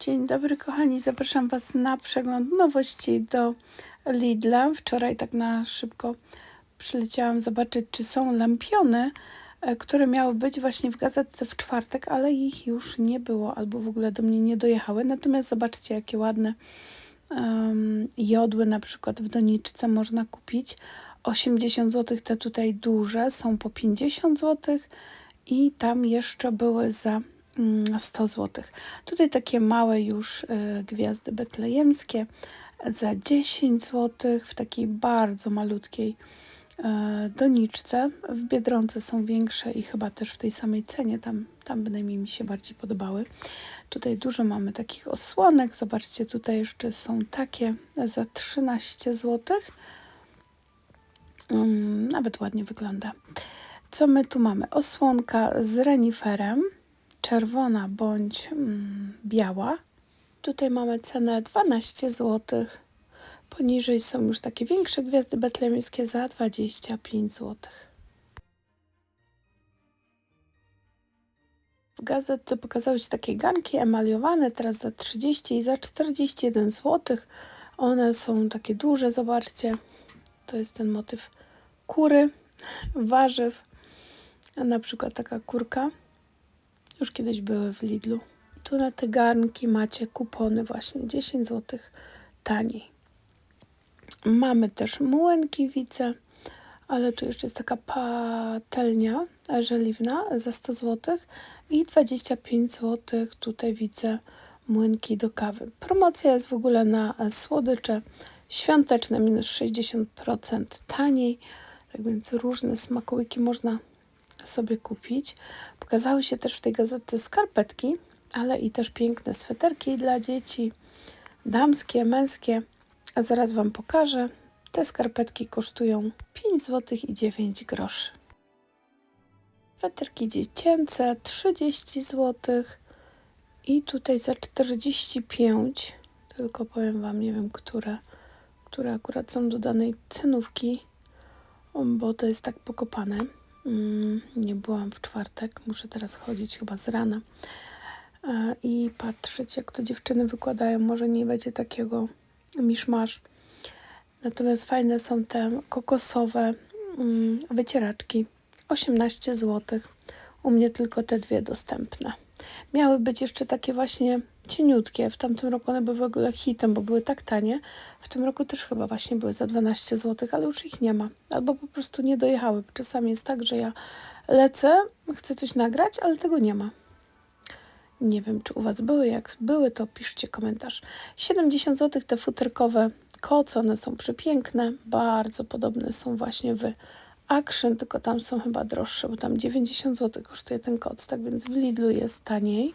Dzień dobry kochani, zapraszam Was na przegląd nowości do Lidla. Wczoraj tak na szybko przyleciałam zobaczyć, czy są lampiony, e, które miały być właśnie w gazetce w czwartek, ale ich już nie było albo w ogóle do mnie nie dojechały. Natomiast zobaczcie, jakie ładne um, jodły na przykład w doniczce można kupić. 80 zł te tutaj duże są po 50 zł i tam jeszcze były za 100 zł. Tutaj takie małe już y, gwiazdy betlejemskie za 10 zł w takiej bardzo malutkiej y, doniczce. W Biedronce są większe i chyba też w tej samej cenie, tam, tam bynajmniej mi się bardziej podobały. Tutaj dużo mamy takich osłonek. Zobaczcie, tutaj jeszcze są takie za 13 zł. Um, nawet ładnie wygląda. Co my tu mamy? Osłonka z reniferem czerwona bądź mm, biała. Tutaj mamy cenę 12 zł. Poniżej są już takie większe gwiazdy betlejemskie za 25 zł. W gazetce pokazały się takie ganki emaliowane, teraz za 30 i za 41 zł. One są takie duże, zobaczcie. To jest ten motyw kury, warzyw, a na przykład taka kurka już kiedyś były w Lidlu. Tu na te garnki macie kupony właśnie 10 zł taniej. Mamy też młynkiwice, ale tu jeszcze jest taka patelnia żeliwna za 100 zł i 25 zł tutaj widzę młynki do kawy. Promocja jest w ogóle na słodycze świąteczne minus 60% taniej, tak więc różne smakołyki można sobie kupić. Pokazały się też w tej gazetce skarpetki, ale i też piękne sweterki dla dzieci, damskie, męskie. A zaraz Wam pokażę. Te skarpetki kosztują 5 zł i 9 groszy. Sweterki dziecięce 30 zł i tutaj za 45 tylko powiem Wam, nie wiem, które, które akurat są do danej cenówki, bo to jest tak pokopane. Mm, nie byłam w czwartek, muszę teraz chodzić chyba z rana e, i patrzeć, jak to dziewczyny wykładają. Może nie będzie takiego miszmasz. Natomiast fajne są te kokosowe mm, wycieraczki. 18 zł. U mnie tylko te dwie dostępne. Miały być jeszcze takie właśnie cieniutkie. W tamtym roku one były w ogóle hitem, bo były tak tanie. W tym roku też chyba właśnie były za 12 zł, ale już ich nie ma. Albo po prostu nie dojechały. Czasami jest tak, że ja lecę, chcę coś nagrać, ale tego nie ma. Nie wiem, czy u Was były. Jak były, to piszcie komentarz. 70 zł te futerkowe koce, one są przepiękne. Bardzo podobne są właśnie w Action, tylko tam są chyba droższe, bo tam 90 zł kosztuje ten koc, tak więc w Lidlu jest taniej.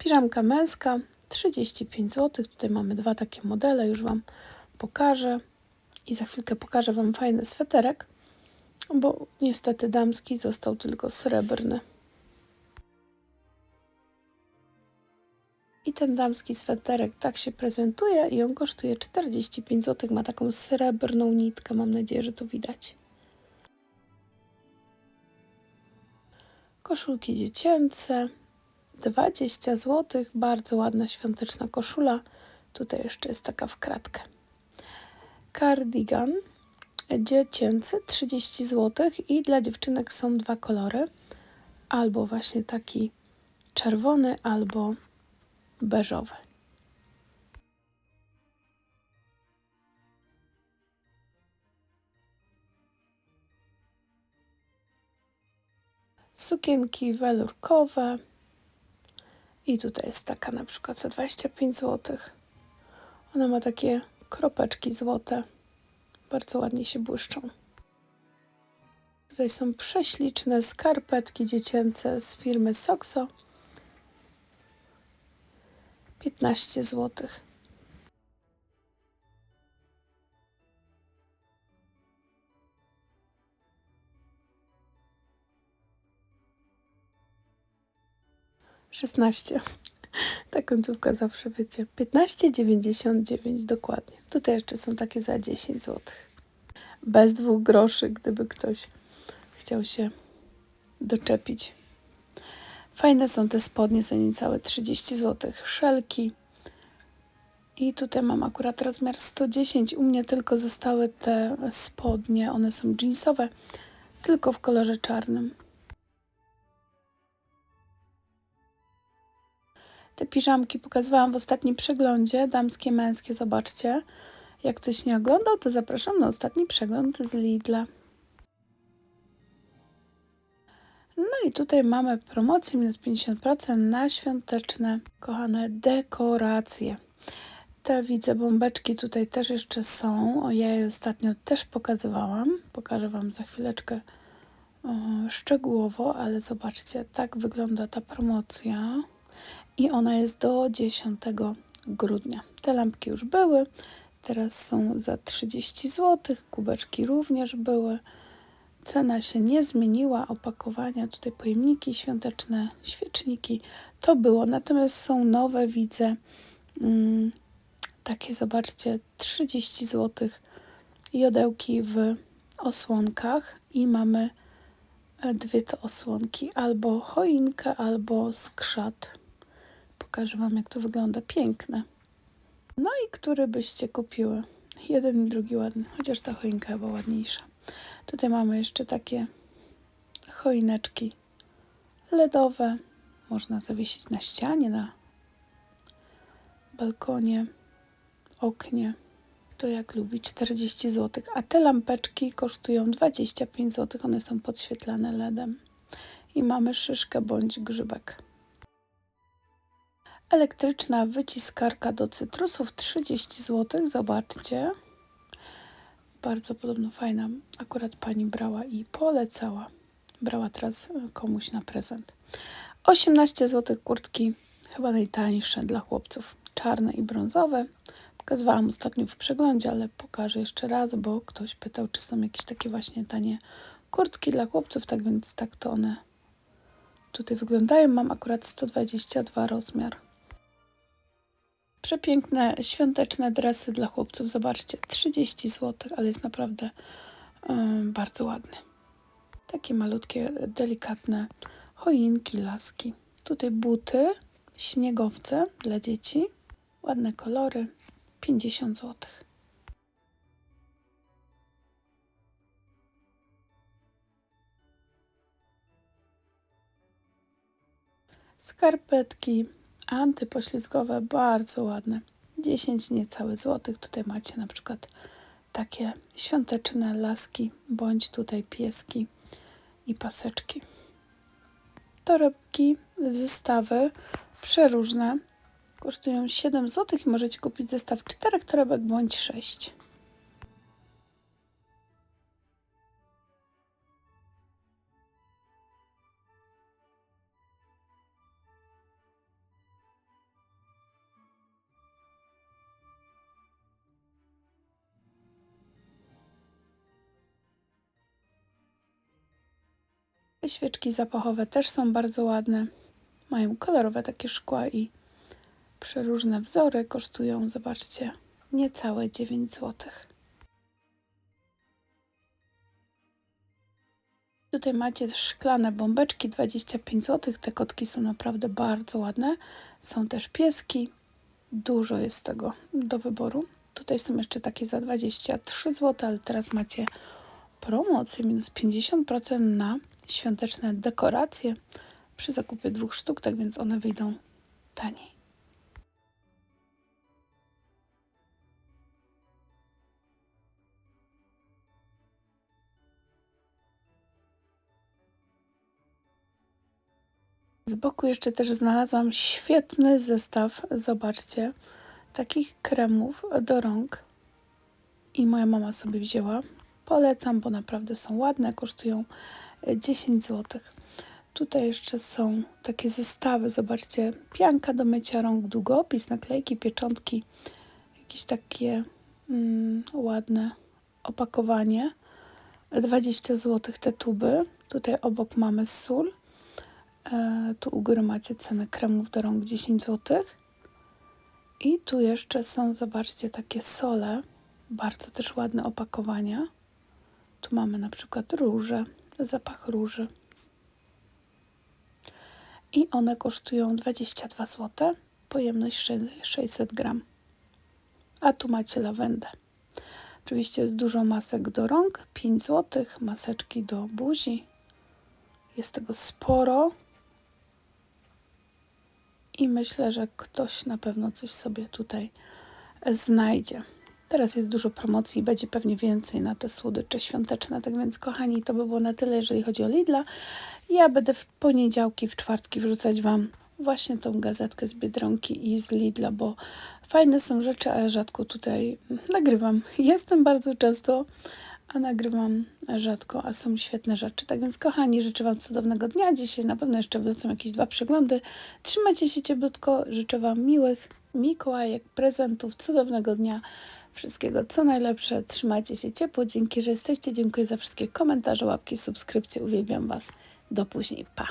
Piżamka męska 35 zł. Tutaj mamy dwa takie modele, już Wam pokażę. I za chwilkę pokażę Wam fajny sweterek, bo niestety damski został tylko srebrny. I ten damski sweterek tak się prezentuje i on kosztuje 45 zł. Ma taką srebrną nitkę, mam nadzieję, że to widać. Koszulki dziecięce 20 zł. Bardzo ładna świąteczna koszula. Tutaj jeszcze jest taka w kratkę. Cardigan dziecięcy 30 zł i dla dziewczynek są dwa kolory. Albo właśnie taki czerwony, albo beżowy. Sukienki welurkowe i tutaj jest taka na przykład za 25 zł. Ona ma takie kropeczki złote. Bardzo ładnie się błyszczą. Tutaj są prześliczne skarpetki dziecięce z firmy Soxo. 15 złotych. 16. Ta końcówka zawsze wiecie. 15,99 dokładnie. Tutaj jeszcze są takie za 10 zł. Bez dwóch groszy, gdyby ktoś chciał się doczepić. Fajne są te spodnie za niecałe 30 zł. Szelki. I tutaj mam akurat rozmiar 110. U mnie tylko zostały te spodnie. One są jeansowe, tylko w kolorze czarnym. Te piżamki pokazywałam w ostatnim przeglądzie, damskie, męskie, zobaczcie. Jak ktoś nie oglądał, to zapraszam na ostatni przegląd z Lidla. No i tutaj mamy promocję minus 50% na świąteczne, kochane dekoracje. Te widzę bombeczki tutaj też jeszcze są. O, ja je ostatnio też pokazywałam. Pokażę Wam za chwileczkę o, szczegółowo, ale zobaczcie, tak wygląda ta promocja. I ona jest do 10 grudnia. Te lampki już były, teraz są za 30 zł. Kubeczki również były. Cena się nie zmieniła, opakowania, tutaj pojemniki świąteczne, świeczniki, to było. Natomiast są nowe, widzę, mm, takie zobaczcie, 30 zł jodełki w osłonkach i mamy e, dwie te osłonki, albo choinkę, albo skrzat. Pokażę Wam, jak to wygląda. Piękne. No i który byście kupiły? Jeden i drugi ładny, chociaż ta choinka chyba ładniejsza. Tutaj mamy jeszcze takie choineczki LEDowe. Można zawiesić na ścianie, na balkonie, oknie. To jak lubi 40 zł. A te lampeczki kosztują 25 zł. One są podświetlane LEDem. I mamy szyszkę bądź grzybek. Elektryczna wyciskarka do cytrusów 30 zł. Zobaczcie. Bardzo podobno fajna. Akurat pani brała i polecała. Brała teraz e, komuś na prezent. 18 zł kurtki, chyba najtańsze dla chłopców. Czarne i brązowe. Pokazywałam ostatnio w przeglądzie, ale pokażę jeszcze raz, bo ktoś pytał, czy są jakieś takie właśnie tanie kurtki dla chłopców. Tak więc tak to one tutaj wyglądają. Mam akurat 122 rozmiar. Przepiękne świąteczne dresy dla chłopców. Zobaczcie, 30 zł, ale jest naprawdę bardzo ładny. Takie malutkie, delikatne choinki, laski. Tutaj buty, śniegowce dla dzieci. Ładne kolory, 50 zł. Skarpetki antypoślizgowe, bardzo ładne. 10 niecałe złotych. Tutaj macie na przykład takie świąteczne laski, bądź tutaj pieski i paseczki. Torebki, zestawy przeróżne. Kosztują 7 zł i możecie kupić zestaw 4 torebek bądź 6. Świeczki zapachowe też są bardzo ładne. Mają kolorowe takie szkła i przeróżne wzory. Kosztują, zobaczcie, niecałe 9 zł. Tutaj macie szklane bombeczki, 25 zł. Te kotki są naprawdę bardzo ładne. Są też pieski. Dużo jest tego do wyboru. Tutaj są jeszcze takie za 23 zł, ale teraz macie promocję minus 50% na świąteczne dekoracje przy zakupie dwóch sztuk, tak więc one wyjdą taniej. Z boku jeszcze też znalazłam świetny zestaw, zobaczcie, takich kremów do rąk. I moja mama sobie wzięła. Polecam, bo naprawdę są ładne, kosztują 10 zł. Tutaj jeszcze są takie zestawy, zobaczcie, pianka do mycia rąk, długopis, naklejki, pieczątki, jakieś takie mm, ładne opakowanie. 20 zł te tuby. Tutaj obok mamy sól. E, tu u góry macie cenę kremów do rąk 10 zł. I tu jeszcze są, zobaczcie, takie sole. Bardzo też ładne opakowania. Tu mamy na przykład róże, zapach róży. I one kosztują 22 zł, pojemność 600 gram. A tu macie lawendę. Oczywiście jest dużo masek do rąk, 5 zł, maseczki do buzi. Jest tego sporo. I myślę, że ktoś na pewno coś sobie tutaj znajdzie. Teraz jest dużo promocji, będzie pewnie więcej na te słodycze świąteczne. Tak więc, kochani, to by było na tyle, jeżeli chodzi o Lidla. Ja będę w poniedziałki, w czwartki wrzucać Wam właśnie tą gazetkę z Biedronki i z Lidla, bo fajne są rzeczy, a rzadko tutaj nagrywam. Jestem bardzo często, a nagrywam rzadko, a są świetne rzeczy. Tak więc, kochani, życzę Wam cudownego dnia. Dzisiaj na pewno jeszcze wlecą jakieś dwa przeglądy. Trzymajcie się cieplutko. Życzę Wam miłych Mikołajek, prezentów, cudownego dnia. Wszystkiego co najlepsze. Trzymajcie się ciepło. Dzięki, że jesteście. Dziękuję za wszystkie komentarze, łapki, subskrypcje. Uwielbiam Was. Do później. Pa!